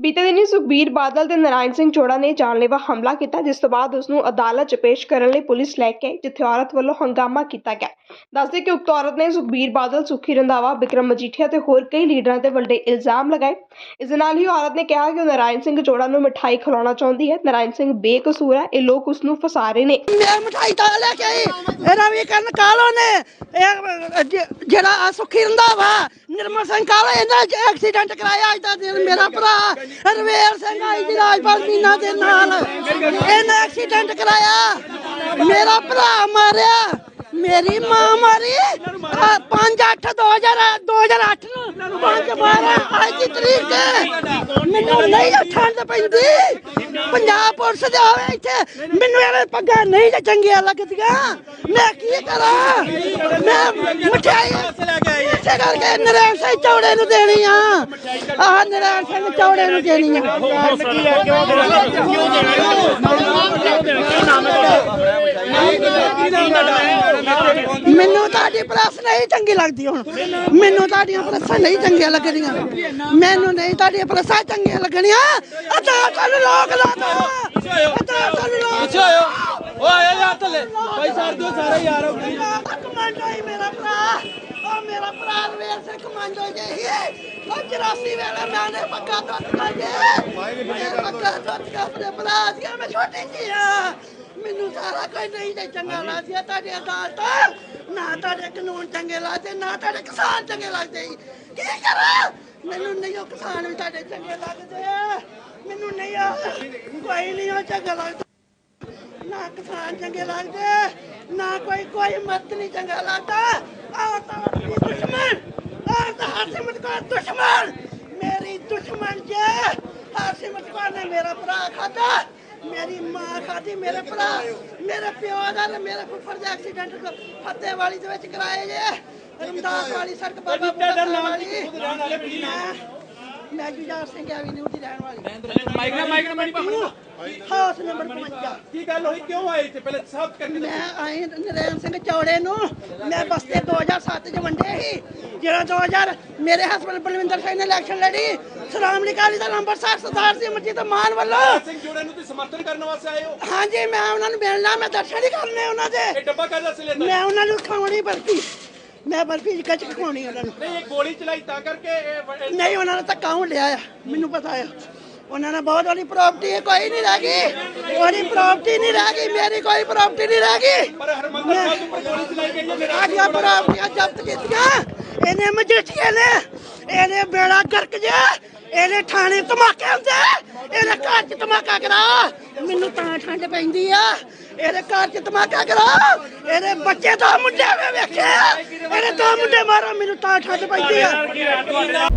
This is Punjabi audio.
ਬੀਤੇ ਦਿਨੀ ਸੁਖਬੀਰ ਬਾਦਲ ਤੇ ਨਾਰਾਇਣ ਸਿੰਘ ਚੋੜਾ ਨੇ ਜਾਨਲੇਵਾ ਹਮਲਾ ਕੀਤਾ, ਜਿਸ ਤੋਂ ਬਾਅਦ ਉਸ ਨੂੰ ਅਦਾਲਤ 'ਚ ਪੇਸ਼ ਕਰਨ ਲਈ ਪੁਲਿਸ ਲੈ ਕੇ ਜਿੱਥੇ ਔਰਤ ਵੱਲੋਂ ਹੰਗਾਮਾ ਕੀਤਾ ਗਿਆ। ਦੱਸਦੇ ਕਿ ਉਕਤ ਔਰਤ ਨੇ ਸੁਖਬੀਰ ਬਾਦਲ, ਸੁਖੀ ਰੰਧਾਵਾ, ਬਿਕਰਮ ਮਜੀਠੀਆ ਤੇ ਹੋਰ ਕਈ ਲੀਡਰਾਂ ਤੇ ਵੱਡੇ ਇਲਜ਼ਾਮ ਲਗਾਏ। ਇਸ ਦੇ ਨਾਲ ਹੀ ਔਰਤ ਨੇ ਕਿਹਾ ਕਿ ਉਹ ਨਾਰਾਇਣ ਸਿੰਘ ਚੋੜਾ ਨੂੰ ਮਿਠਾਈ ਖਿਲਾਉਣਾ ਚਾਹੁੰਦੀ ਹੈ। ਨਾਰਾਇਣ ਸਿੰਘ ਬੇਕਸੂਰ ਹੈ, ਇਹ ਲੋਕ ਉਸ ਨੂੰ ਫਸਾ ਰਹੇ ਨੇ। ਮੈਂ ਮਠਾਈ ਤਾਂ ਲੈ ਕੇ ਆਈ। ਇਹਦਾ ਵੀ ਕਰਨ ਕਾਲੋ ਨੇ। ਇਹ ਜ- ਜਿਹੜਾ ਆ ਸੁਖੀ ਰੰਦਾ ਨਿਰਮਲ ਸਿੰਘ ਕਾਲੋ, ਇਹਦਾ ਐਕਸੀਡੈਂਟ ਕਰਾਇਆ ਅੱਜ ਦਾ ਦਿਨ ਮੇਰਾ ਭਰਾ। ਰਵੇਲ ਸਿੰਘ ਆਈ ਜੀ ਮੀਨਾ ਦੇ ਨਾਲ। ਇਹਨੇ ਐਕਸੀਡੈਂਟ ਕਰਾਇਆ। ਮੇਰਾ ਭਰਾ ਮਾਰਿਆ। ਮੇਰੀ ਮਾਂ ਮਾਰੀ। 5 8 2000 2008 ਨੂੰ 5 12 ਅੱਜ ਦੀ ਤਰੀਕ ਤੇ ਮੈਨੂੰ ਨਹੀਂ ਠੰਡ ਪੈਂਦੀ। ਪੰਜਾਬ ਪੁਲਿਸ ਦੇ ਆਵੇ ਇੱਥੇ। ਮੈਨੂੰ ਇਹ ਪੱਗਾਂ ਨਹੀਂ ਚੰਗੀਆਂ ਲੱਗਦੀਆਂ। ਮੈਂ ਕੀ ਕਰਾਂ? ਮੈਂ ਮਠਿਆਈ ਇਸੇ ਕਰਕੇ ਨਰੈਣ ਸਿੰਘ ਚੌੜੇ ਨੂੰ ਦੇਣੀ ਆ। ਆਹ ਨਰੈਣ ਸਿੰਘ ਚੌੜੇ ਨੂੰ ਦੇਣੀ ਆ। ਮੈਨੂੰ ਤੁਹਾਡੀ ਪ੍ਰੈਸ ਨਹੀਂ ਚੰਗੀ ਲੱਗਦੀ ਹੁਣ। ਮੈਨੂੰ ਤੁਹਾਡੀਆਂ ਪ੍ਰੈਸਾਂ ਨਹੀਂ ਚੰਗੀਆਂ ਲੱਗਦੀਆਂ ਮੈਨੂੰ ਨਹੀਂ ਤੁਹਾਡੀਆਂ ਪ੍ਰੈਸਾਂ ਚੰਗੀਆਂ ਲੱਗਣੀਆਂ। ਅਤਾ ਤੁਹਾਨੂੰ ਲੋਕ ਲਾ ਦੋ। ਅਤਾ ਤੁਹਾਨੂੰ ਲੋਕ ਪਿੱਛੇ ਆਇਓ। ਓ ਆਇਆ ਯਾਰ ਥੱਲੇ ਭਾਈ ਸਾਰ ਦਿਓ ਸਾਰੇ ਯਾਰ ਹੋ ਗਏ। ਕਮਾਂਡੋ ਹੀ ਮੇਰਾ ਭਰਾ। ਉਹ ਮੇਰਾ ਭਰਾ ਰਵੇਲ ਸਿੰਘ ਕਮਾਂਡੋ ਜੇ ਹੀ ਉਹ 84 ਵੇਲੇ ਮੈਂ ਨੇ ਪੱਕਾ ਦੁੱਤ ਕਰ ਜੇ। ਮੈਂ ਪੱਕਾ ਕਰ ਆਪਣੇ ਭਰਾ ਸੀ ਮੈਂ ਛੋਟੀ ਜੀ ਆ। ਮੈਨੂੰ ਸਾਰਾ ਕੁਝ ਨਹੀਂ ਜੇ ਚੰਗਾ ਲੱਗਦਾ ਤੁਹਾਡੇ ਅਦਾਲਤ ਨਾ ਤੁਹਾਡੇ ਕਾਨੂੰਨ ਚੰਗੇ ਲੱਗਦੇ ਨਾ ਤੁਹਾਡੇ ਕਿਸਾਨ ਚੰਗੇ ਲੱਗਦੇ। ਕੀ ਕਰਾਂ? ਮੈਨੂੰ ਨਹੀਂ ਉਹ ਕਿਸਾਨ ਵੀ ਤੁਹਾਡੇ ਚੰਗੇ ਲੱਗਦੇ। ਮੈਨੂੰ ਨਹੀਂ ਆ ਕੋਈ ਨਹੀਂ ਉਹ ਚੰਗਾ ਲੱਗਦਾ। ਨਾ ਕਿਸਾਨ ਚੰਗੇ ਲੱਗਦੇ ਨਾ ਕੋਈ ਕੋਈ ਮਤ ਨਹੀਂ ਚੰਗਾ ਲੱਗਦਾ। ਆਹ ਤਾਂ ਆਪਣੀ ਦੁਸ਼ਮਣ ਆਹ ਤਾਂ ਹਰਸਿਮਤ ਕੌਰ ਦੁਸ਼ਮਣ ਮੇਰੀ ਦੁਸ਼ਮਣ ਜੇ। ਹਰਸਿਮਤ ਕੌਰ ਨੇ ਮੇਰਾ ਭਰਾ ਖਾਦਾ ਮੇਰੀ ਮਾਂ ਖਾਦੀ ਮੇਰੇ ਭਰਾ। ਮੇਰੇ ਪਿਓ ਦਾ ਤੇ ਮੇਰੇ ਫੁੱਫੜ ਦਾ ਐਕਸੀਡੈਂਟ ਫੱਤੇ ਵਾਲੀ ਦੇ ਵਿੱਚ ਕਰਾਏ ਜੇ ਰਮਦਾਸ ਵਾਲੀ ਸੜਕ ਬਾਬਾ ਬੁੱਢਾ ਸਾਹਿਬ ਵਾਲੀ। ਮੈਂ- ਜੁਝਾਰ ਸਿੰਘ ਐਵੀਨਿਊ ਦੀ ਰਹਿਣ ਵਾਲੀ। ਮਾਈਕ ਨਾ ਮਾਈਕ ਨਾ ਬਾਬਾ ਹਾਊਸ ਨੰਬਰ 55 ਕੀ ਗੱਲ ਹੋਈ? ਕਿਉਂ ਆਏ ਇੱਥੇ? ਪਹਿਲੇ ਸਾਫ਼ ਕਰਕੇ ਮੈਂ ਆਈ ਨਰੇਨ ਸਿੰਘ ਚੌੜੇ ਨੂੰ। ਮੈਂ ਬਸਤੇ 2007 ਚ ਵੰਡੇ ਸੀ। ਜਿਹੜਾ 2000 ਮੇਰੇ ਹਸਬੰਦ ਬਲਵਿੰਦਰ ਸਿੰਘ ਨੇ ਇਲੈਕਸ਼ਨ ਲੜੀ ਸ਼੍ਰੋਮਣੀ ਅਕਾਲੀ ਦਾ ਨੰਬਰ ਸਰਦਾਰ ਸੀ ਮਰਜੀਤ ਮਾਨ ਵੱਲੋਂ। ਸਿੰਘ ਜੋੜੇ ਨੂੰ ਤੁਸੀਂ ਸਮਰਥਨ ਕਰਨ ਵਾਸਤੇ ਆਏ ਹੋ? ਹਾਂਜੀ ਮੈਂ ਉਹਨਾਂ ਨੂੰ ਮਿਲਣਾ ਮੈਂ ਦਰਸ਼ਨ ਹੀ ਕਰਨੇ ਉਹਨਾਂ ਦੇ। ਇਹ ਡੱਬਾ ਕਾਹਦਾ ਸੀ ਲੈਂਦਾ ਮੈਂ ਉਹਨਾਂ ਨੂੰ ਖਾਣੀ ਬਰਫੀ। ਮੈਂ ਬਰਫੀ ਕੱਚ ਖਵਾਉਣੀ ਉਹਨਾਂ ਨੂੰ। ਨਹੀਂ ਇਹ ਗੋਲੀ ਚਲਾਈ ਤਾਂ ਕਰਕੇ ਨਹੀਂ ਉਹਨਾਂ ਨੇ ਧੱਕਾ ਹੁਣ ਲਿਆ ਮੈਨੂੰ ਪਤਾ ਆ। ਉਹਨਾਂ ਨੇ ਬਹੁਤ ਵਾਲੀ ਪ੍ਰਾਪਰਟੀ ਕੋਈ ਨਹੀਂ ਰਹਿ ਗਈ। ਉਹਦੀ ਪ੍ਰਾਪਰਟੀ ਨਹੀਂ ਰਹਿ ਗਈ ਮੇਰੀ ਕੋਈ ਪ੍ਰਾਪਰਟੀ ਨਹੀਂ ਰਹਿ ਗਈ। ਪਰ ਹਰਮੰਦਰ ਸਾਹਿਬ ਉੱਪਰ ਗੋਲੀ ਚਲਾਈ ਗਈ ਹੈ ਮੇਰਾ ਸਾਡੀਆਂ ਪ੍ਰਾਪਤੀਆਂ ਜ਼ਬਤ ਕੀਤੀਆਂ ਇਹਨੇ ਮਜੀਠੀਏ ਨੇ ਇਹਨੇ ਬੇੜਾ ਗਰਕ ਜੇ ਇਹਨੇ ਥਾਣੇ ਧਮਾਕੇ ਹੁੰਦੇ ਇਹਨੇ ਘਰ 'ਚ ਧਮਾਕਾ ਕਰਾ ਮੈਨੂੰ ਤਾਂ ਠੰਡ ਪੈਂਦੀ ਆ। ਇਹਦੇ ਘਰ 'ਚ ਧਮਾਕਾ ਕਰਾ ਇਹਦੇ ਬੱਚੇ ਦੋ ਮੁੰਡੇ ਵੇਖੇ ਇਹਨੇ ਦੋ ਮੁੰਡੇ ਮਾਰੋ ਮੈਨੂੰ ਤਾਂ ਠੰਡ ਪੈਂਦੀ ਆ।